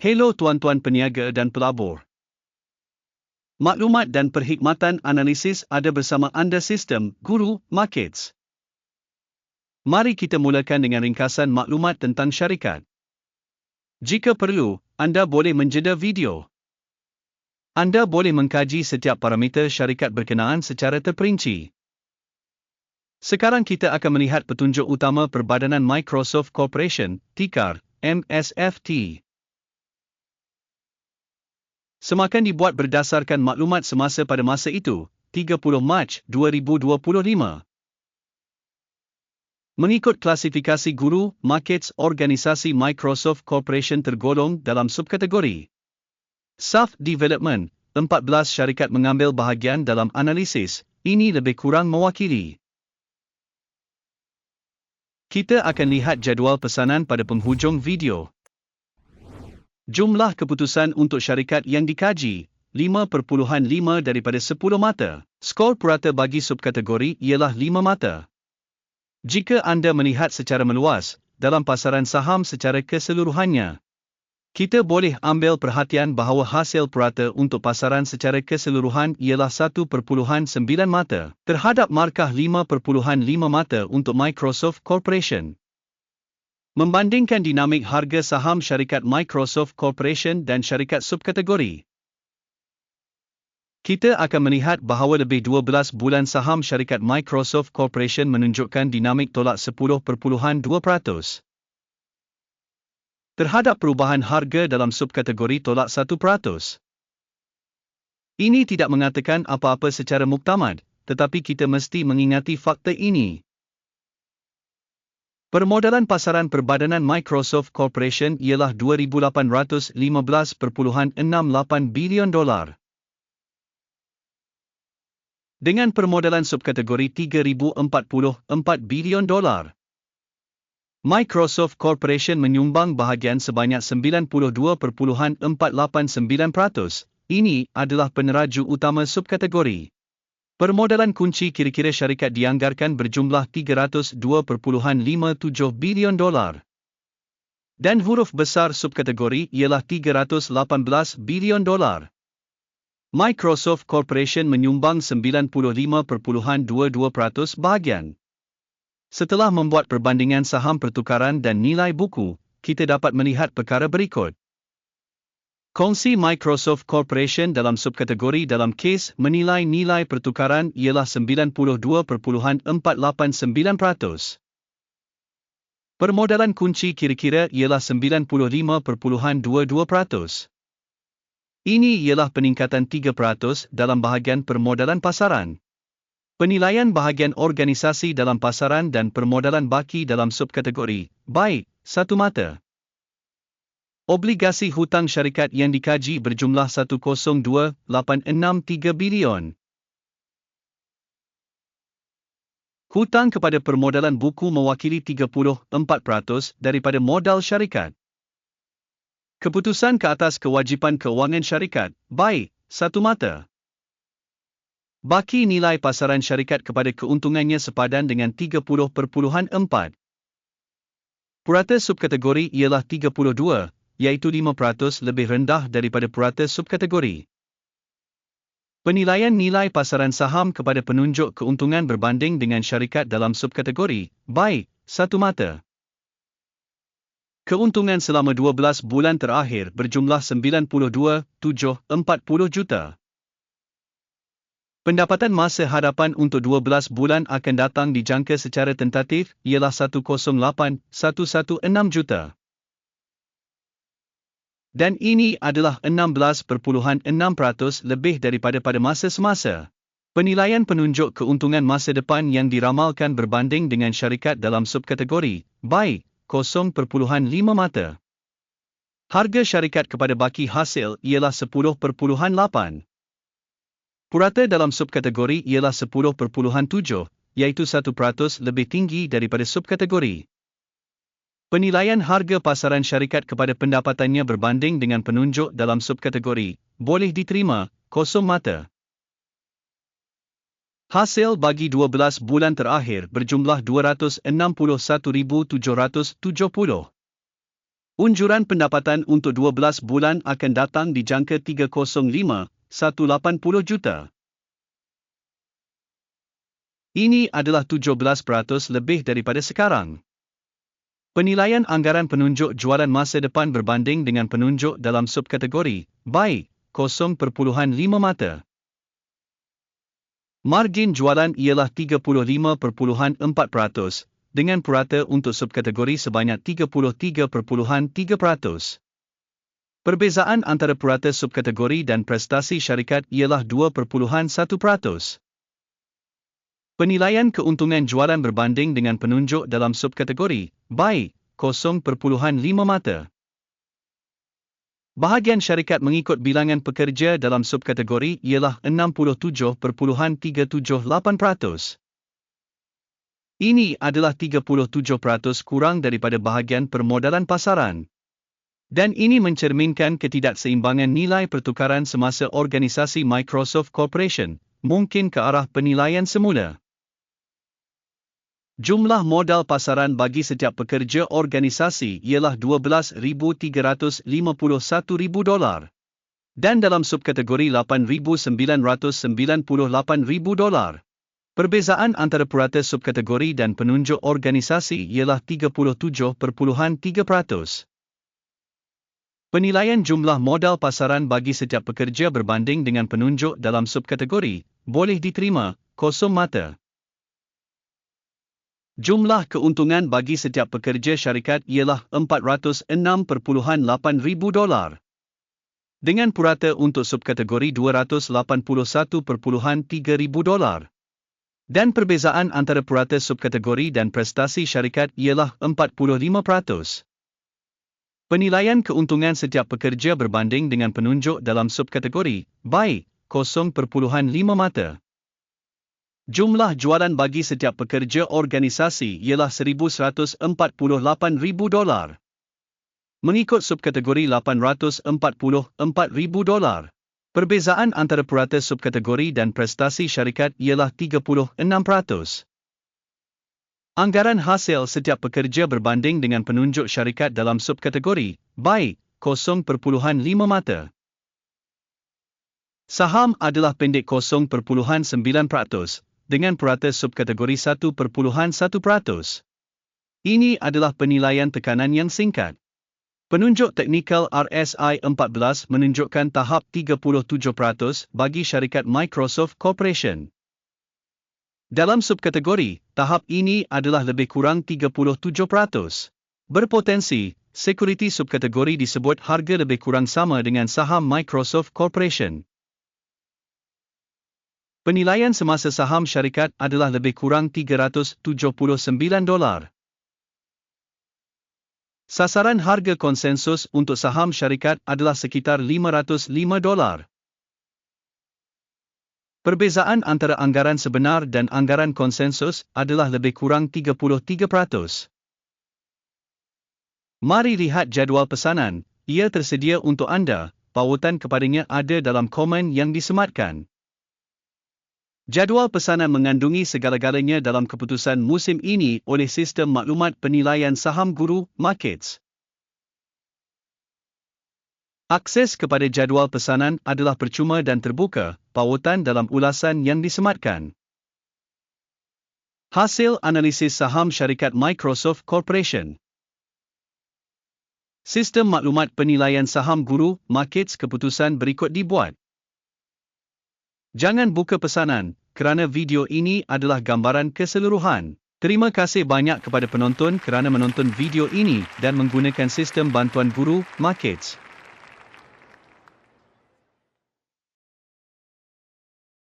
Hello tuan-tuan peniaga dan pelabur. Maklumat dan perkhidmatan analisis ada bersama anda sistem Guru Markets. Mari kita mulakan dengan ringkasan maklumat tentang syarikat. Jika perlu, anda boleh menjeda video. Anda boleh mengkaji setiap parameter syarikat berkenaan secara terperinci. Sekarang kita akan melihat petunjuk utama Perbadanan Microsoft Corporation, TICAR, MSFT. Semakan dibuat berdasarkan maklumat semasa pada masa itu, 30 Mac 2025. Mengikut klasifikasi guru, markets organisasi Microsoft Corporation tergolong dalam subkategori. Soft Development, 14 syarikat mengambil bahagian dalam analisis, ini lebih kurang mewakili. Kita akan lihat jadual pesanan pada penghujung video. Jumlah keputusan untuk syarikat yang dikaji, 5.5 daripada 10 mata. Skor purata bagi subkategori ialah 5 mata. Jika anda melihat secara meluas, dalam pasaran saham secara keseluruhannya, kita boleh ambil perhatian bahawa hasil purata untuk pasaran secara keseluruhan ialah 1.9 mata terhadap markah 5.5 mata untuk Microsoft Corporation. Membandingkan dinamik harga saham syarikat Microsoft Corporation dan syarikat subkategori. Kita akan melihat bahawa lebih 12 bulan saham syarikat Microsoft Corporation menunjukkan dinamik tolak 10.2%. Terhadap perubahan harga dalam subkategori tolak 1%. Ini tidak mengatakan apa-apa secara muktamad, tetapi kita mesti mengingati fakta ini. Permodalan pasaran perbadanan Microsoft Corporation ialah 2,815.68 bilion dolar. Dengan permodalan subkategori 3,044 bilion dolar. Microsoft Corporation menyumbang bahagian sebanyak 92.489%. Ini adalah peneraju utama subkategori. Permodalan kunci kira-kira syarikat dianggarkan berjumlah 302.57 bilion dolar. Dan huruf besar subkategori ialah 318 bilion dolar. Microsoft Corporation menyumbang 95.22% bahagian. Setelah membuat perbandingan saham pertukaran dan nilai buku, kita dapat melihat perkara berikut. Kongsi Microsoft Corporation dalam subkategori dalam kes menilai nilai pertukaran ialah 92.489%. Permodalan kunci kira-kira ialah 95.22%. Ini ialah peningkatan 3% dalam bahagian permodalan pasaran. Penilaian bahagian organisasi dalam pasaran dan permodalan baki dalam subkategori, baik, satu mata. Obligasi hutang syarikat yang dikaji berjumlah 102,863 bilion. Hutang kepada permodalan buku mewakili 34% daripada modal syarikat. Keputusan ke atas kewajipan keuangan syarikat, baik, satu mata. Baki nilai pasaran syarikat kepada keuntungannya sepadan dengan 30.4. Purata subkategori ialah 32, iaitu 5% lebih rendah daripada purata subkategori. Penilaian nilai pasaran saham kepada penunjuk keuntungan berbanding dengan syarikat dalam subkategori, baik, satu mata. Keuntungan selama 12 bulan terakhir berjumlah 92,740 juta. Pendapatan masa hadapan untuk 12 bulan akan datang dijangka secara tentatif ialah 108,116 juta. Dan ini adalah 16.6% lebih daripada pada masa semasa. Penilaian penunjuk keuntungan masa depan yang diramalkan berbanding dengan syarikat dalam subkategori, baik, 0.5 mata. Harga syarikat kepada baki hasil ialah 10.8. Purata dalam subkategori ialah 10.7, iaitu 1% lebih tinggi daripada subkategori. Penilaian harga pasaran syarikat kepada pendapatannya berbanding dengan penunjuk dalam subkategori boleh diterima kosong mata. Hasil bagi 12 bulan terakhir berjumlah 261,770. Unjuran pendapatan untuk 12 bulan akan datang di jangka 305, 180 juta. Ini adalah 17% lebih daripada sekarang. Penilaian anggaran penunjuk jualan masa depan berbanding dengan penunjuk dalam subkategori baik 0.5 mata. Margin jualan ialah 35.4%, dengan purata untuk subkategori sebanyak 33.3%. Perbezaan antara purata subkategori dan prestasi syarikat ialah 2.1%. Penilaian keuntungan jualan berbanding dengan penunjuk dalam subkategori, baik, 0.5 mata. Bahagian syarikat mengikut bilangan pekerja dalam subkategori ialah 67.378%. Ini adalah 37% kurang daripada bahagian permodalan pasaran. Dan ini mencerminkan ketidakseimbangan nilai pertukaran semasa organisasi Microsoft Corporation, mungkin ke arah penilaian semula. Jumlah modal pasaran bagi setiap pekerja organisasi ialah 12,351,000 dolar. Dan dalam subkategori 8,998,000 dolar. Perbezaan antara purata subkategori dan penunjuk organisasi ialah 37.3%. Penilaian jumlah modal pasaran bagi setiap pekerja berbanding dengan penunjuk dalam subkategori boleh diterima kosong mata. Jumlah keuntungan bagi setiap pekerja syarikat ialah 406.8 ribu dolar. Dengan purata untuk subkategori 281.3 ribu dolar. Dan perbezaan antara purata subkategori dan prestasi syarikat ialah 45%. Penilaian keuntungan setiap pekerja berbanding dengan penunjuk dalam subkategori, baik, 0.5 mata. Jumlah jualan bagi setiap pekerja organisasi ialah 1,148,000 dolar. Mengikut subkategori 844,000 dolar. Perbezaan antara purata subkategori dan prestasi syarikat ialah 36%. Anggaran hasil setiap pekerja berbanding dengan penunjuk syarikat dalam subkategori, baik, 0.5 mata. Saham adalah pendek 0.9%, dengan purata subkategori 1.1%. Ini adalah penilaian tekanan yang singkat. Penunjuk teknikal RSI 14 menunjukkan tahap 37% bagi syarikat Microsoft Corporation. Dalam subkategori, tahap ini adalah lebih kurang 37%. Berpotensi, sekuriti subkategori disebut harga lebih kurang sama dengan saham Microsoft Corporation. Penilaian semasa saham syarikat adalah lebih kurang 379 dolar. Sasaran harga konsensus untuk saham syarikat adalah sekitar 505 dolar. Perbezaan antara anggaran sebenar dan anggaran konsensus adalah lebih kurang 33%. Mari lihat jadual pesanan, ia tersedia untuk anda, pautan kepadanya ada dalam komen yang disematkan. Jadual pesanan mengandungi segala-galanya dalam keputusan musim ini oleh sistem maklumat penilaian saham guru markets. Akses kepada jadual pesanan adalah percuma dan terbuka, pautan dalam ulasan yang disematkan. Hasil analisis saham syarikat Microsoft Corporation. Sistem maklumat penilaian saham guru markets keputusan berikut dibuat. Jangan buka pesanan, kerana video ini adalah gambaran keseluruhan. Terima kasih banyak kepada penonton kerana menonton video ini dan menggunakan sistem bantuan guru Markets.